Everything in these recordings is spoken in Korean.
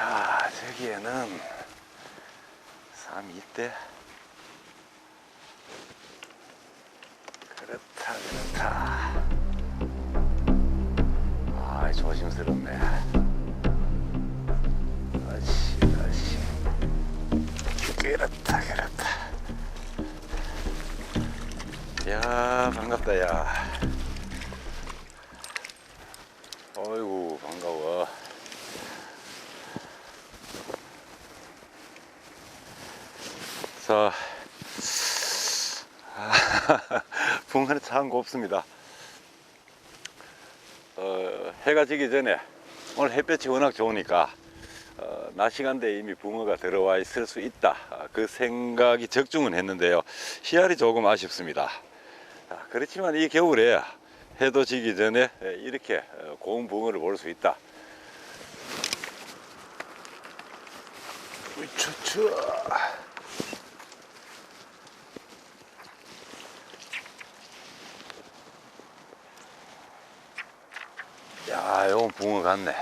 자, 저기에는 3이 대 그렇다, 그렇다. 아, 조심스럽네. 아씨, 아씨. 그렇다, 그렇다. 야, 반갑다, 야. 어이구, 반가워. 자, 아, 붕어는 참 곱습니다. 어, 해가 지기 전에 오늘 햇볕이 워낙 좋으니까 어, 낮 시간대에 이미 붕어가 들어와 있을 수 있다. 아, 그 생각이 적중은 했는데요. 씨알이 조금 아쉽습니다. 아, 그렇지만 이 겨울에 해도 지기 전에 이렇게 어, 고운 붕어를 볼 수 있다. 우쭈쭈. 야, 이건 붕어 같네.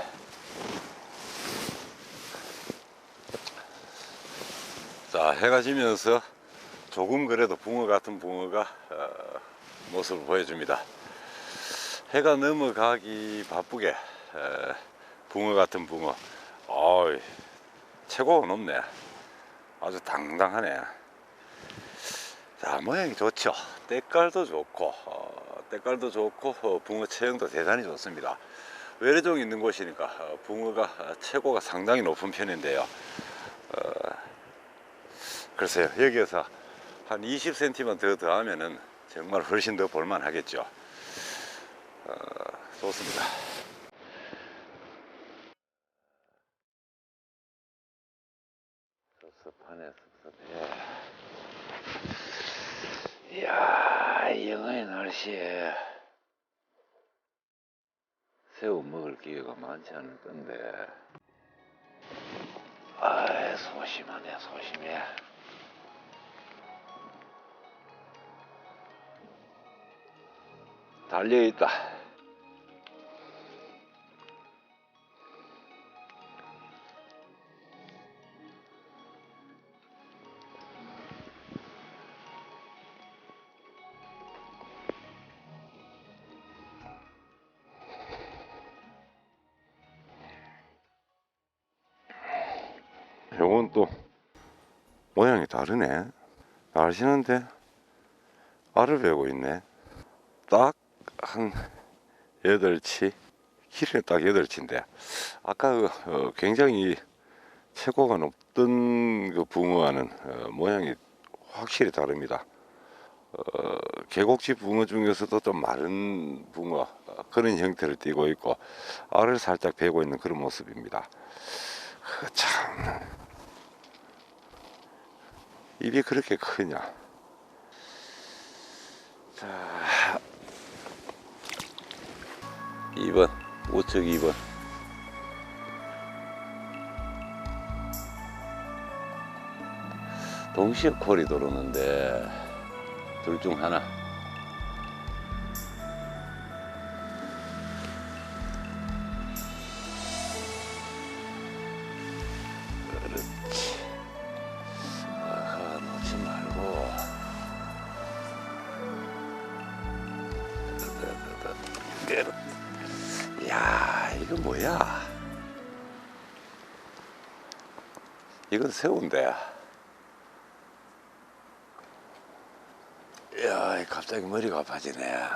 자, 해가 지면서 조금 그래도 붕어 같은 붕어가 어, 모습을 보여줍니다. 해가 넘어가기 바쁘게 에, 붕어 같은 붕어. 어이, 최고가 높네. 아주 당당하네. 자, 모양이 좋죠. 때깔도 좋고, 어, 때깔도 좋고, 어, 붕어 체형도 대단히 좋습니다. 외래종 있는 곳이니까 어, 붕어가 최고가 상당히 높은 편인데요. 어, 글쎄요, 여기에서 한 20cm만 더 더하면은 정말 훨씬 더 볼만 하겠죠. 어, 좋습니다. 섭섭하네, 섭섭해. 이야, 이 영하의 날씨에 새우 먹을 기회가 많지 않을 건데. 아, 소심하네, 소심해. 달려있다. 요건 또 모양이 다르네. 날씨는데 알을 베고 있네. 딱한 여덟 치, 길이는 딱 여덟 치인데 아까 그, 어, 굉장히 최고가 높던 그 붕어와는 어, 모양이 확실히 다릅니다. 어, 계곡지 붕어 중에서도 좀 마른 붕어 어, 그런 형태를 띠고 있고 알을 살짝 베고 있는 그런 모습입니다. 그참 입이 그렇게 크냐? 자, 2번, 우측 2번. 동시에 콜이 들어오는데 둘 중 하나. 이거 뭐야? 이건 새우인데. 야, 갑자기 머리가 아파지네.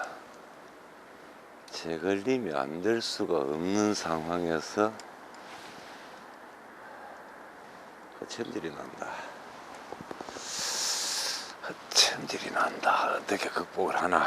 재걸림이 안 될 수가 없는 상황에서 헛챔질이 난다. 헛챔질이 난다. 어떻게 극복을 하나?